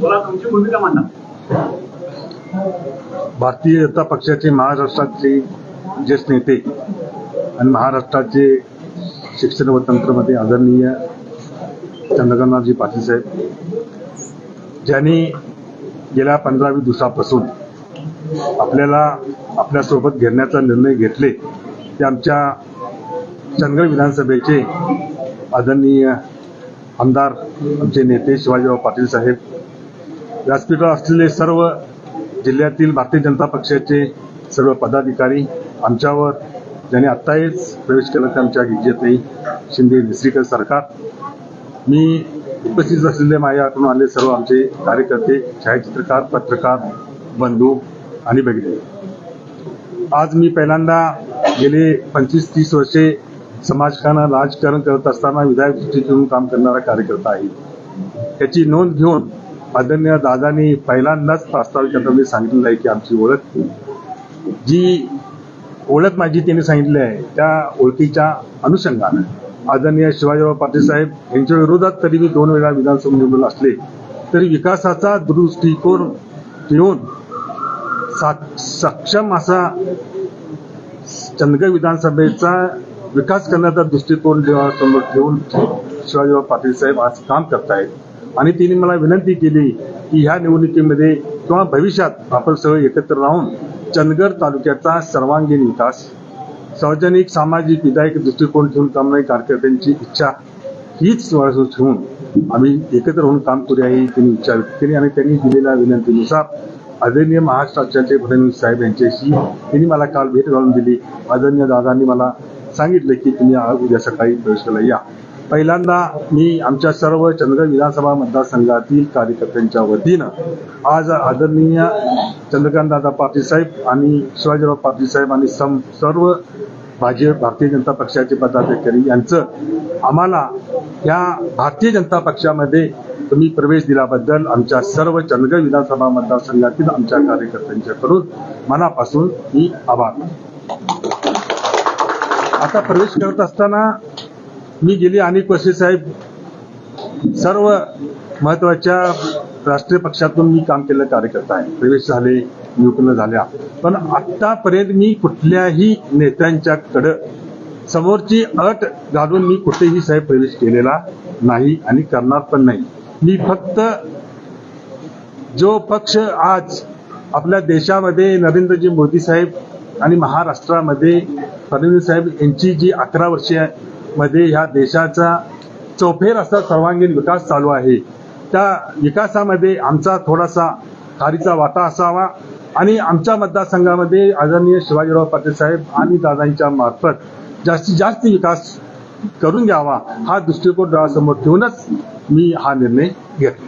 बोला तुमची भूमिका मांडा. भारतीय जनता पक्षाचे महाराष्ट्राचे ज्येष्ठ नेते आणि महाराष्ट्राचे शिक्षण व तंत्रमध्ये आदरणीय चंद्रकांतजी पाटील साहेब ज्यांनी गेल्या पंधरा वीस दिवसापासून आपल्याला आपल्यासोबत घेण्याचा निर्णय घेतले ते आमच्या चंद्र विधानसभेचे आदरणीय आमदार आमचे नेते शिवाजीराव पाटील साहेब व्यासपीठावर असलेले सर्व जिल्ह्यातील भारतीय जनता पक्षाचे सर्व पदाधिकारी आमच्यावर ज्यांनी आत्ताहीच प्रवेश केला ते आमच्या गिजेते शिंदे निसरीकर सरकार. मी उपस्थित असलेले माझ्याकडून आले सर्व आमचे कार्यकर्ते छायाचित्रकार पत्रकार बंधू आणि भगिनी. आज मी पहिल्यांदा गेले पंचवीस तीस वर्षे समाजकारण राजकारण करत असताना विधायक दृष्टीतून काम करणारा कार्यकर्ता आहे. त्याची नोंद घेऊन आदरणीय दादांनी पहिल्यांदाच प्रास्ताविक मी सांगितलेलं आहे की आमची ओळख जी ओळख माझी त्यांनी सांगितली आहे त्या ओळखीच्या अनुषंगानं. आदरणीय शिवाजीराव पाटील साहेब यांच्या विरोधात तरी मी दोन वेळा विधानसभा निवडून असले तरी विकासाचा दृष्टिकोन ठेवून सा- सक्षम असा चंदगड विधानसभेचा विकास करण्याचा दृष्टिकोन समोर ठेवून शिवाजीराव पाटील साहेब आज काम करतायत. आणि त्यांनी मला विनंती केली की ह्या निवडणुकीमध्ये किंवा भविष्यात आपण सगळे एकत्र राहून चंदगड तालुक्याचा सर्वांगीण विकास सार्वजनिक सामाजिक विधायक दृष्टिकोन ठेवून नाही कार्यकर्त्यांची इच्छा हीच ठेवून आम्ही एकत्र होऊन काम करूया ही त्यांनी इच्छा व्यक्त केली आणि त्यांनी दिलेल्या विनंतीनुसार आदरणीय महाराष्ट्राचे फडणवीस साहेब यांच्याशी त्यांनी मला काल भेट घालून दिली. आदरणीय दादांनी मला सांगितलं की तुम्ही उद्या सकाळी प्रवेशाला या. पहिल्यांदा मी आमच्या सर्व चंद्रगड विधानसभा मतदारसंघातील कार्यकर्त्यांच्या वतीनं आज आदरणीय चंद्रकांतदादा पाटील साहेब आणि शिवाजीराव पाटील साहेब आणि सम सर्व भाजप भारतीय जनता पक्षाचे पदाधिकारी यांचं आम्हाला या भारतीय जनता पक्षामध्ये तुम्ही प्रवेश दिल्याबद्दल आमच्या सर्व चंद्रगड विधानसभा मतदारसंघातील आमच्या कार्यकर्त्यांच्याकडून मनापासून मी आभार. आता प्रवेश करत असताना मी गेली अनेक वर्षे साहेब सर्व महत्त्वाच्या राष्ट्रीय पक्षातून मी काम केलं कार्यकर्ता आहे. प्रवेश झाले नियुक्त्या झाल्या. पण आतापर्यंत मी कुठल्याही नेत्यांच्याकडं समोरची अट घालून मी कुठेही साहेब प्रवेश केलेला नाही आणि करणार पण नाही. मी फक्त जो पक्ष आज आपल्या देशामध्ये नरेंद्रजी मोदी साहेब आणि महाराष्ट्रामध्ये फडणवीस साहेब यांची जी अकरा वर्षे मध्ये ह्या देशाचा चौफेर असा सर्वांगीण विकास चालू आहे. त्या विकासामध्ये आमचा थोडासा खारीचा वाटा असावा आणि आमच्या मतदारसंघामध्ये आदरणीय शिवाजीराव पाटील साहेब आणि दादांच्या मार्फत जास्तीत जास्त विकास करून घ्यावा हा दृष्टिकोन डोळ्यासमोर ठेवूनच मी हा निर्णय घेतला.